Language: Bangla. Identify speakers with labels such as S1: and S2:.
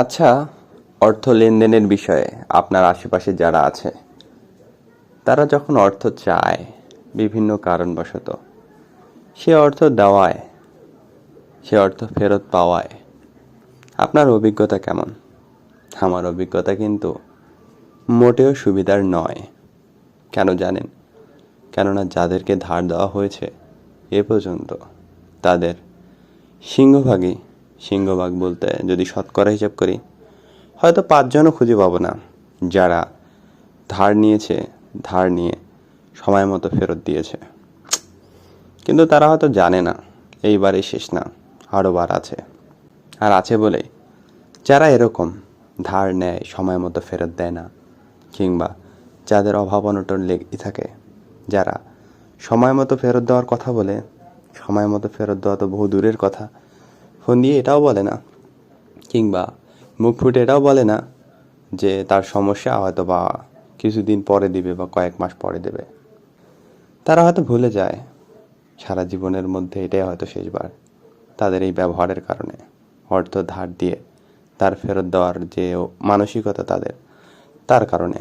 S1: আচ্ছা অর্থ লেনদেনের বিষয়ে আপনার আশেপাশে যারা আছে, তারা যখন অর্থ চায়, বিভিন্ন কারণবশত, সে অর্থ দেওয়ায়, সে অর্থ ফেরত পাওয়ায়, আপনার অভিজ্ঞতা কেমন? আমার অভিজ্ঞতা কিন্তু মোটেও সুবিধার নয়। কেন জানেন? কেননা যাদেরকে ধার দেওয়া হয়েছে, এ পর্যন্ত তাদের সিংহভাগই সিংহভাগ বলতে যদি শতকরা হিসাব করি, হয়তো পাঁচজনও খুঁজে পাবো না। যারা ধার নিয়েছে, ধার নিয়ে সময় মতো ফেরত দিয়েছে। কিন্তু তারা হয়তো জানে না, এইবারই শেষ না, আরও বার আছে। আর আছে বলেই যারা এরকম ধার নেয়, সময় মতো ফেরত দেয় না, কিংবা যাদের অভাব অনটন লেগে থাকে, যারা সময় মতো ফেরত দেওয়ার কথা বলে, সময় মতো ফেরত দেওয়া তো বহু দূরের কথা ফোন দিয়ে এটাও বলে না, কিংবা মুখ ফুটে এটাও বলে না যে তার সমস্যা হয়তো বা কিছুদিন পরে দিবে বা কয়েক মাস পরে দেবে। তারা হয়তো ভুলে যায়, সারা জীবনের মধ্যে এটাই হয়তো শেষবার তাদের এই ব্যবহারের কারণে। অর্থ ধার দিয়ে তার ফেরত দেওয়ার যে মানসিকতা তাদের, তার কারণে।